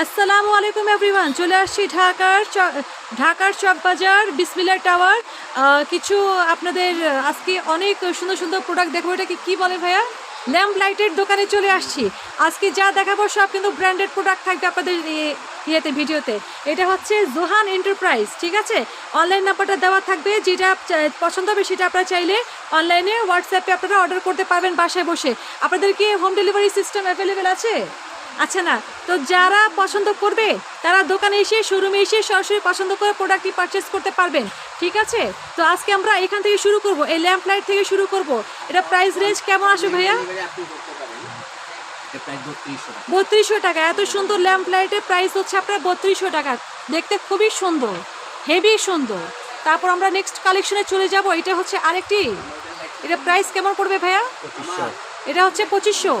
আসসালামু আলাইকুম এভরিওয়ান, চলে আসছি ঢাকার ঢাকার চকবাজার বিসমিল্লা টাওয়ার। কিছু আপনাদের, আজকে অনেক সুন্দর সুন্দর প্রোডাক্ট দেখব এটাকে কী বলে ভাইয়া? ল্যাম্প লাইটের দোকানে চলে আসছি। আজকে যা দেখাবো সব কিন্তু ব্র্যান্ডেড প্রোডাক্ট থাকবে আপনাদের ইয়েতে, ভিডিওতে। এটা হচ্ছে জোহান এন্টারপ্রাইজ ঠিক আছে? অনলাইন নাম্বারটা দেওয়া থাকবে, যেটা পছন্দ হবে সেটা আপনারা চাইলে অনলাইনে হোয়াটসঅ্যাপে আপনারা অর্ডার করতে পারবেন বাসায় বসে। আপনাদের কি হোম ডেলিভারি সিস্টেম অ্যাভেলেবেল আছে? আচ্ছা না তো যারা পছন্দ করবে তারা দোকানে এসে শোরুমে এসে সরাসরি পছন্দ করে প্রোডাক্টটি পারচেস করতে পারবেন। ঠিক আছে? তো আজকে আমরা এখান থেকে শুরু করব এই ল্যাম্প লাইট থেকে শুরু করব। এটা প্রাইস রেঞ্জ কেমন আসবে ভাইয়া? বত্রিশশো টাকা এত সুন্দর ল্যাম্প লাইটের প্রাইস হচ্ছে আপনার বত্রিশশো টাকা। দেখতে খুবই সুন্দর হেভি সুন্দর। তারপর আমরা নেক্সট কালেকশনে চলে যাব এটা হচ্ছে আরেকটি। এটা প্রাইস কেমন পড়বে ভাইয়া? এটা হচ্ছে পঁচিশশো।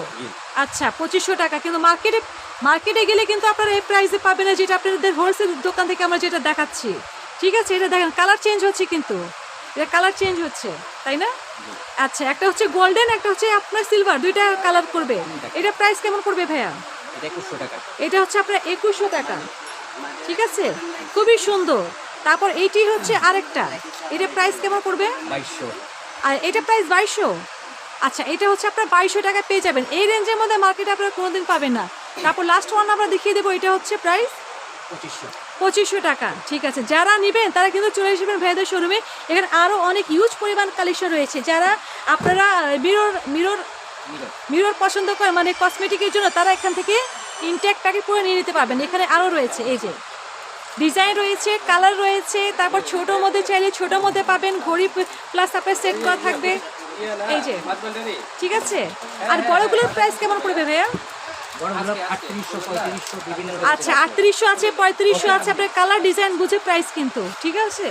আচ্ছা পঁচিশশো টাকা। কিন্তু মার্কেটে মার্কেটে গেলে কিন্তু আপনারা এই প্রাইসে পাবেন না যেটা আপনাদের হোলসেল দোকান থেকে আমরা যেটা দেখাচ্ছি। ঠিক আছে এটা দেখেন কালার চেঞ্জ হচ্ছে কিন্তু। এটা কালার চেঞ্জ হচ্ছে তাই না? আচ্ছা একটা হচ্ছে গোল্ডেন একটা হচ্ছে আপনার সিলভার দুইটা কালার করবে। এটা প্রাইস কেমন করবে ভাইয়া? এটা টাকা। এটা হচ্ছে আপনার একুশশো টাকা। ঠিক আছে? খুবই সুন্দর। তারপর এইটি হচ্ছে আরেকটা। এটা প্রাইস কেমন করবে বাইশশো। আর এটা প্রাইস বাইশশো? আচ্ছা এটা হচ্ছে আপনার বাইশশো টাকা পেয়ে যাবেন। এই রেঞ্জের মধ্যে মার্কেটে আপনারা কোনোদিন পাবেন না। তারপর লাস্ট ওয়ান আমরা দেখিয়ে দেবো এটা হচ্ছে প্রাইস পঁচিশশো। টাকা ঠিক আছে। যারা নেবেন তারা কিন্তু চলে আসবেন ভাইদের শোরুমে এখানে আরও অনেক ইউজ পরিমাণ কালেকশন রয়েছে। যারা আপনারা মিরর মিরর মিরর পছন্দ করেন মানে কসমেটিকের জন্য তারা এখান থেকে ইনটেক প্যাকেট করে নিয়ে নিতে পারবেন। এখানে আরও রয়েছে এই যে। ডিজাইন রয়েছে কালার রয়েছে তারপর ছোটোর মধ্যে চাইলে ছোটোর মধ্যে পাবেন ঘড়ি প্লাস আপনার সেট করা থাকবে। এই যে। ঠিক আছে? আর বড়গুলোর প্রাইস কেমন পড়বে ভাইয়া? আচ্ছা আটত্রিশশো আছে পঁয়ত্রিশশো আছে আপনার কালার ডিজাইন বুঝে প্রাইস কিন্তু ঠিক আছে?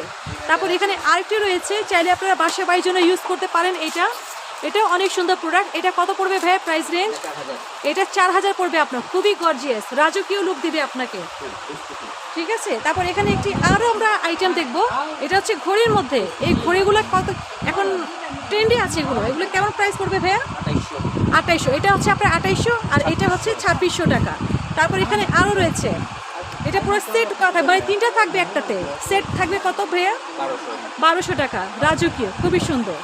তারপর এখানে আরেকটি রয়েছে চাইলে আপনারা বাসা বাড়ির জন্য ইউজ করতে পারেন এটা। এটা অনেক সুন্দর প্রোডাক্ট এটা কত পড়বে ভাইয়া প্রাইস রেঞ্জ এটা চার হাজার। পড়বে আপনার। খুবই গর্জিয়াস রাজকীয় লুক দিবে আপনাকে। ঠিক আছে? তারপর এখানে একটি আরও আমরা আইটেম দেখব। এটা হচ্ছে ঘড়ির মধ্যে। এই ঘড়িগুলো কত এখন ট্রেন্ডে আছে এগুলো। এগুলো কেমন প্রাইস পড়বে ভাইয়া? আঠাইশশো। এটা হচ্ছে আপনার আঠাইশশো আর এটা হচ্ছে ছাব্বিশশো টাকা। তারপর এখানে আরও রয়েছে। এটা পুরো সেট কথা। মানে তিনটা থাকবে একটাতে। সেট থাকবে কত ভাইয়া? বারোশো। বারোশো টাকা। রাজকীয়। খুবই সুন্দর।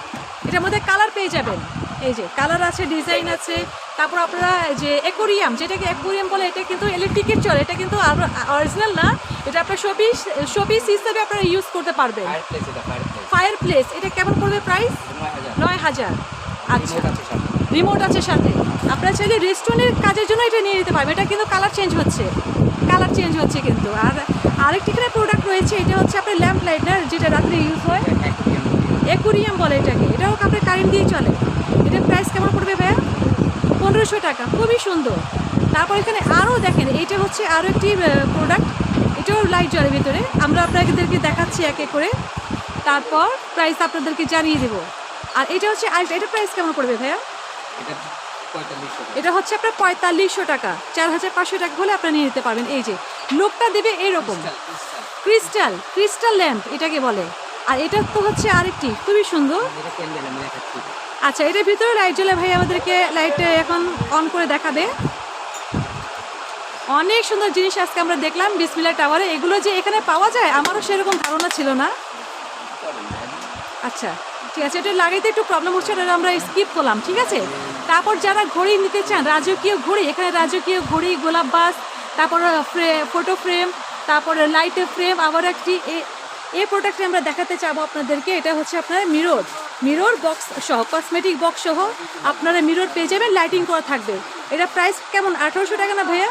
এটার মধ্যে কালার পেয়ে যাবেন। এই যে কালার আছে ডিজাইন আছে। তারপর আপনারা যে অ্যাকোরিয়াম যেটাকে অ্যাকোরিয়াম বলে এটা কিন্তু ইলেকট্রিকের চলে। এটা কিন্তু অরিজিনাল না। এটা আপনার শোপিস শোপিস হিসেবে আপনারা ইউজ করতে পারবেন। ফায়ার প্লেস এটা কেমন পড়বে প্রাইস নয় হাজার। আচ্ছা। রিমোট আছে সাথে। আপনারা চাইলে রেস্টুরেন্টের কাজের জন্য এটা নিয়ে নিতে পারবেন। এটা কিন্তু কালার চেঞ্জ হচ্ছে। কালার চেঞ্জ হচ্ছে কিন্তু। আর আরেকটি এখানে প্রোডাক্ট রয়েছে, এটা হচ্ছে আপনার ল্যাম্প লাইটার যেটা রাত্রে ইউজ হয়। অ্যাকুরিয়াম বলে এটাকে। এটাও আপনার কারেন্ট দিয়ে চলে। এটার প্রাইস কেমন পড়বে ভাইয়া? পনেরোশো টাকা। খুবই সুন্দর। তারপর এখানে আরও দেখেন এটা হচ্ছে আরও একটি প্রোডাক্ট এটাও লাইট জ্বরের ভিতরে। আমরা আপনাদেরকে দেখাচ্ছি এক এক করে। তারপর প্রাইস আপনাদেরকে জানিয়ে দেবো। আর এটা হচ্ছে আর এটা প্রাইস কেমন পড়বে ভাইয়া? এটা হচ্ছে আপনার পঁয়তাল্লিশশো টাকা। চার হাজার পাঁচশো টাকা হলে আপনারা নিয়ে নিতে পারবেন। এই যে লোকটা দেবে এইরকম ক্রিস্টাল ক্রিস্টাল ল্যাম্প এটাকে বলে। আর এটা তো হচ্ছে আরেকটি খুবই সুন্দর। আচ্ছা এটার ভিতরে লাইট জ্বলে ভাই আমাদেরকে লাইট এখন অন করে দেখাবে। অনেক সুন্দর জিনিস আজকে আমরা দেখলাম বিসমিল্লা টাওয়ারে এগুলো যে এখানে পাওয়া যায় আমারও সেরকম ধারণা ছিল না। আচ্ছা ঠিক আছে এটা লাগাইতে একটু প্রবলেম হচ্ছে এটা আমরা স্কিপ করলাম ঠিক আছে? তারপর যারা ঘড়ি নিতে চান রাজকীয় ঘড়ি এখানে রাজকীয় ঘড়ি গোলাপ বাস তারপর ফটো ফ্রেম তারপরে লাইটের ফ্রেম আবার একটি এ- এই প্রোডাক্টটি আমরা দেখাতে চাবো আপনাদেরকে এটা হচ্ছে আপনার মিরর মিরর বক্স সহ কসমেটিক বক্স সহ আপনারা মিরর পেয়ে যাবেন লাইটিং করা থাকবে। এটা প্রাইস কেমন আঠারোশো টাকা না ভাইয়া?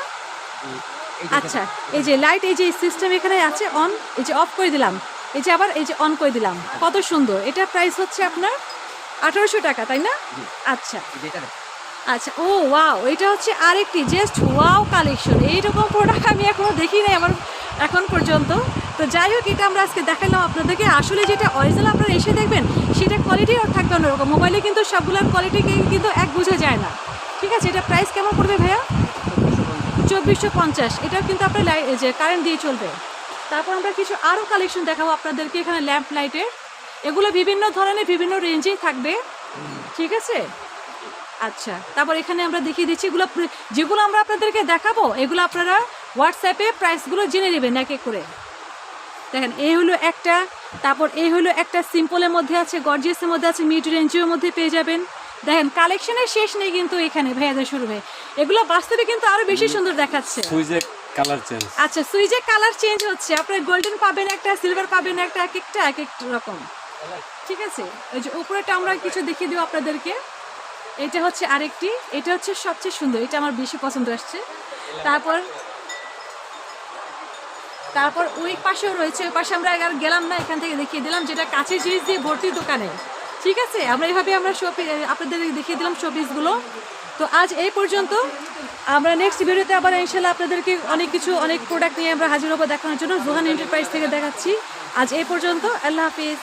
আচ্ছা এই যে লাইট এই যে সিস্টেম এখানে আছে অন এই যে অফ করে দিলাম। এই যে আবার এই যে অন করে দিলাম। কত সুন্দর। এটা প্রাইস হচ্ছে আপনার আঠারোশো টাকা তাই না? আচ্ছা। আচ্ছা ও ওয়াও এটা হচ্ছে আরেকটি জাস্ট ওয়াও কালেকশন এইরকম প্রোডাক্ট আমি এখনও দেখি নাই আমার এখন পর্যন্ত। তো যাই হোক এটা আমরা আজকে দেখালাম আপনাদেরকে। আসলে যেটা অরিজিনাল আপনারা এসে দেখবেন সেটা কোয়ালিটি আর থাকবে অন্যরকম। মোবাইলে কিন্তু সবগুলোর কোয়ালিটি কিন্তু এক বোঝা যায় না। ঠিক আছে? এটা প্রাইস কেমন পড়বে ভাইয়া? চব্বিশশো পঞ্চাশ। এটাও কিন্তু আপনার লাই- যে কারেন্ট দিয়ে চলবে। তারপর আমরা কিছু আরও কালেকশন দেখাবো আপনাদেরকে এখানে ল্যাম্প লাইটের এগুলো বিভিন্ন ধরনের বিভিন্ন রেঞ্জেই থাকবে। ঠিক আছে? আচ্ছা তারপর এখানে আমরা দেখিয়ে দিচ্ছি এগুলো যেগুলো আমরা আপনাদেরকে দেখাবো এগুলো আপনারা হোয়াটসঅ্যাপে প্রাইসগুলো জেনে নেবেন এক এক করে। দেখেন এই হলো একটা তারপর এই হলো একটা সিম্পলের মধ্যে আছে গর্জিয়াসের মধ্যে আছে মিড রেঞ্জের মধ্যে পেয়ে যাবেন। দেখেন কালেকশনের শেষ নেই কিন্তু এখানে ভাইয়াদের শুরুবে এগুলো বাস্তবে কিন্তু আরও বেশি সুন্দর দেখাচ্ছে। Colour change. আচ্ছা সুইচের কালার চেঞ্জ হচ্ছে। আপনার গোল্ডেন পাবেন একটা সিলভার পাবেন একটা, এক একটা, এক এক রকম। ঠিক আছে? ওই যে উপরেটা আমরা কিছু দেখিয়ে দিব আপনাদেরকে। এটা হচ্ছে আরেকটি। এটা হচ্ছে সবচেয়ে সুন্দর। এটা আমার বেশি পছন্দ আসছে। তারপর তারপর ওই পাশেও রয়েছে। ওই পাশে আমরা আর গেলাম না, এখান থেকে দেখিয়ে দিলাম, যেটা কাছে জিনিস দিয়ে ভর্তি দোকানে। ঠিক আছে? আমরা এইভাবে আমরা শপি আপনাদের দেখিয়ে দিলাম শপিসগুলো তো আজ এই পর্যন্ত। আমরা নেক্সট ভিডিওতে আবার ইনশাল্লাহ আপনাদেরকে অনেক কিছু, অনেক প্রোডাক্ট নিয়ে আমরা হাজির হব দেখানোর জন্য। জোহান এন্টারপ্রাইজ থেকে দেখাচ্ছি। আজ এই পর্যন্ত। আল্লাহ হাফিজ।